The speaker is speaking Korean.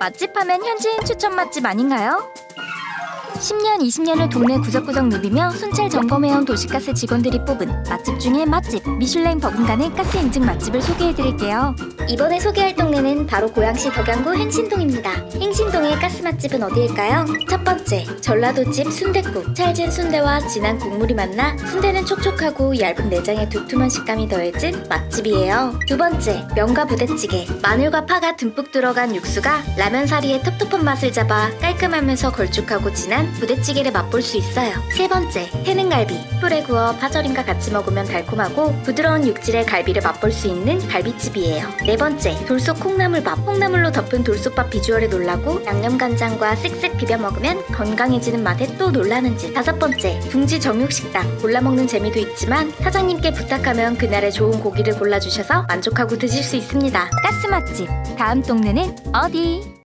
맛집 하면 현지인 추천 맛집 아닌가요? 10년, 20년을 동네 구석구석 누비며 순찰 점검해온 도시가스 직원들이 뽑은 맛집 중에 맛집 미슐랭 버금가는 가스 인증 맛집을 소개해드릴게요. 이번에 소개할 동네는 바로 고양시 덕양구 행신동입니다. 행신동의 가스 맛집은 어디일까요? 첫 번째, 전라도집 순댓국. 찰진 순대와 진한 국물이 만나 순대는 촉촉하고 얇은 내장에 두툼한 식감이 더해진 맛집이에요. 두 번째, 명가 부대찌개. 마늘과 파가 듬뿍 들어간 육수가 라면 사리의 텁텁한 맛을 잡아 깔끔하면서 걸쭉하고 진한 부대찌개를 맛볼 수 있어요. 세 번째, 태능갈비. 풀에 구워 파절임과 같이 먹으면 달콤하고 부드러운 육질의 갈비를 맛볼 수 있는 갈비집이에요. 네 번째, 돌솥 콩나물밥. 콩나물로 덮은 돌솥밥 비주얼에 놀라고 양념간장과 쓱쓱 비벼 먹으면 건강해지는 맛에 또 놀라는 집. 다섯 번째, 둥지 정육식당. 골라 먹는 재미도 있지만 사장님께 부탁하면 그날의 좋은 고기를 골라주셔서 만족하고 드실 수 있습니다. 가스 맛집. 다음 동네는 어디?